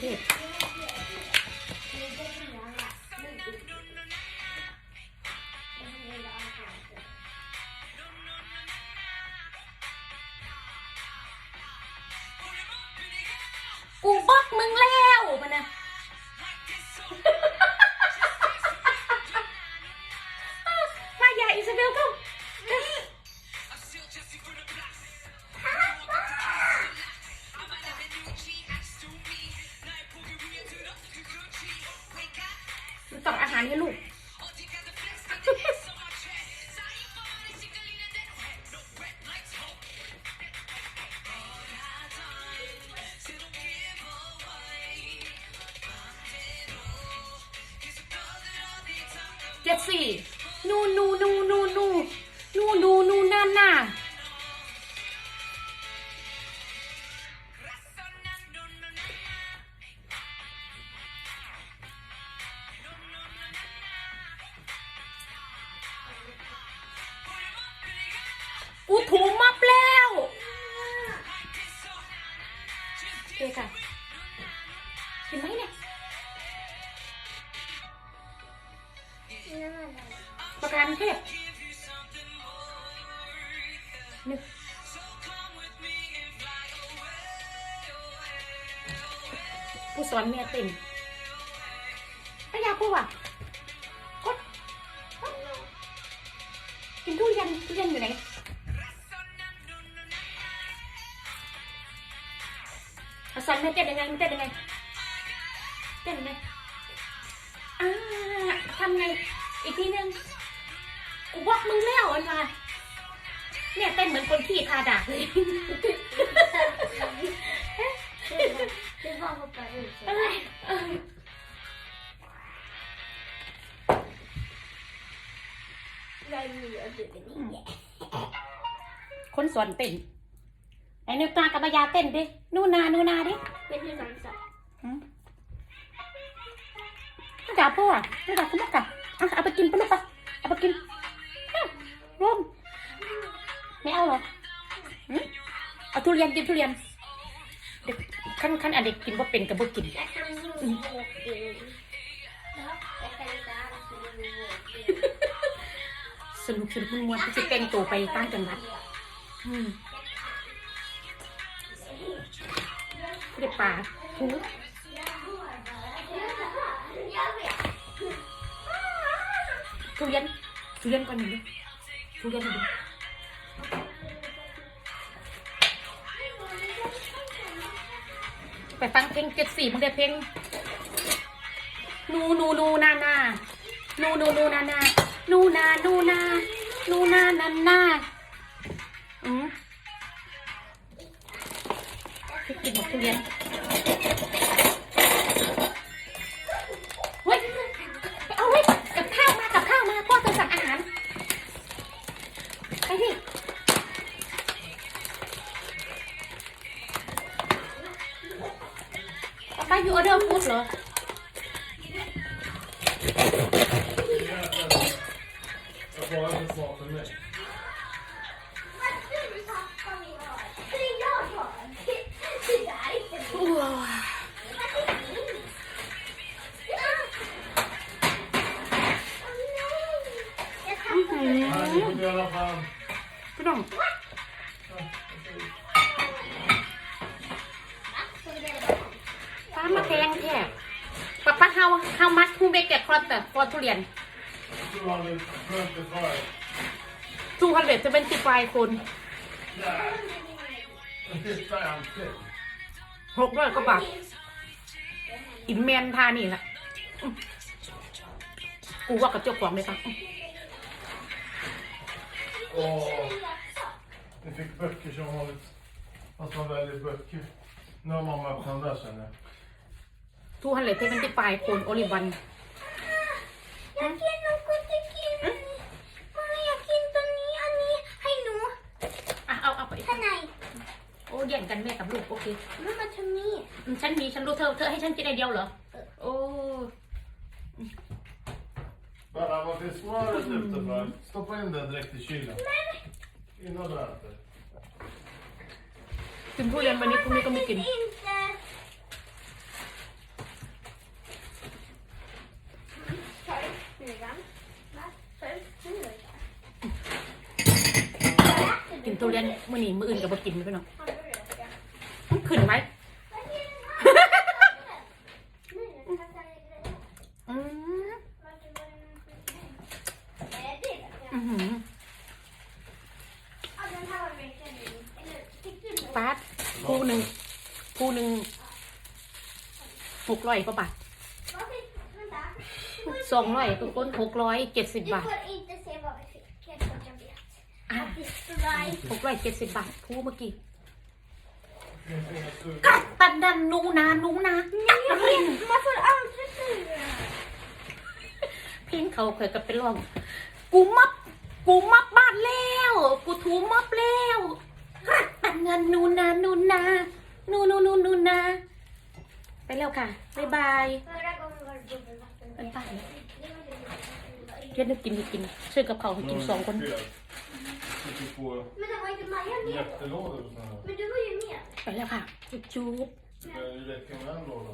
对านให้ลูก เจ็ดสี่ นูนูนูนูนูนูนูนู กูถูมับแล้วโอเคค่ะเห็นไหมเนี่ยประกันเทพนึกผู้สอนเมียเต็มไม่อยากพูดว่ะกดกดกินทุเรียนทุเรียนอยู่ไหน อาสอนเมียเต้นยังไงมันเต้นยังไงเต้นยังไงอ่าทำไงอีกทีนึงกูบอกมึงแล้วอันมาเนี่ยเต้นเหมือนคนขี้ทาดากเลยที่พ่อเขาไปอื่นเอ้ยเอ้ยได้มีอะไรกันนี่แหละคนสอนเต้นไอ้นิวตากับมายาเต้นดินู่นนานู่นนาดิเป็นที่สอนสัตว์ไม่ด่าพ่ออะไม่ด่าคุณมากอะอะเอาไปกินไปลูกไปเอาไปกินอะร่วมไม่เอาเหรอหึเอาทุเรียนกินทุเรียนเด็กขั้นขั้นอันเด็กกินว่าเป็นกับบ่กินและทำยูโบกินแล้วไอ้ใครจะทำยูโบกินสนุกสนุกมันมวนๆจะแต่งตัวไปต่างจังหวัดอืม เด็กป่าทูทุเรียนทุเรียนก่อนหนึ่งทุเรียนหนึ่งไปฟังเพลงเจ็ดสี่มันได้เพลงนูนูนูนานานูนูนูนานานูนานูนานูนานานา 说。Who make it cost the for ทุเรียน Så har vi 55. 275คน Nej. Titta alltid. หกร้อยกว่าบาทอินแมนทานี่แหละอื้อกูว่ากับเจ้าของเลยปะอื้อ Och vi fick böcker som vanligt. Fast man väljer böcker. Nu har mamma öppnat den där känner jag. ทูฮันเลทเทนตี้ไฟคนโอลิวัน อยากกินหนูก็จะกินมาอยากกินตัวนี้อันนี้ให้หนูอะเอาเอาไปข้างในโอ้แย่งกันแม่กับลูกโอเคแล้วมาทำนี่อืมฉันมีฉันรู้เธอเธอให้ฉันกินไอเดียวเหรอโอ้ Bara var det smöret ute för. Stoppa in det direkt i kylen. Innan du äter. กินทุเรียนวันนี้พรุ่งนี้ก็ไม่กิน inte กินทุเรียนมื้อนี้มื้ออื่นก็บ่กินพี่น้อง Han började säga. มันขึ้นไหม Vad är den här? Nej, den kastar i grejer. อืม Varför var den en skitgrej? Nej, det är den. อือหือ Ja, den här var verkligen ny. Eller, fick du den? ฟาดผู้หนึ่งผู้หนึ่งหกร้อยกว่าบาท Vad fick Vänta. สองร้อยทุกคนหกร้อยเจ็ดสิบ Du บาท får inte se vad vi fick. Jag tror att jag vet. Att det är หกร้อยเจ็ดสิบบาทผู้เมื่อกี้กัดตันดันนูนานูนาจักริน Man får aldrig styra. เพลงเขาเคยกับเป็นร้อง กูมับกูมับบ้านแล้ว กูถูมับแล้วกัดตันเงินนูนานูนานูนูนูนูนา ไปแล้วค่ะ บ๊ายบาย Förra gången var det dubbelvatten. Vänta. Det var dubbelvatten. เรียนนึกกินกินซื้อกับเขาให้กินสองคน Sitter på Men det var inte Maja med. jättelådor och sådana här. Men du var ju med. ไปแล้วค่ะจุ๊บจุ๊บ Det räcker med en låda.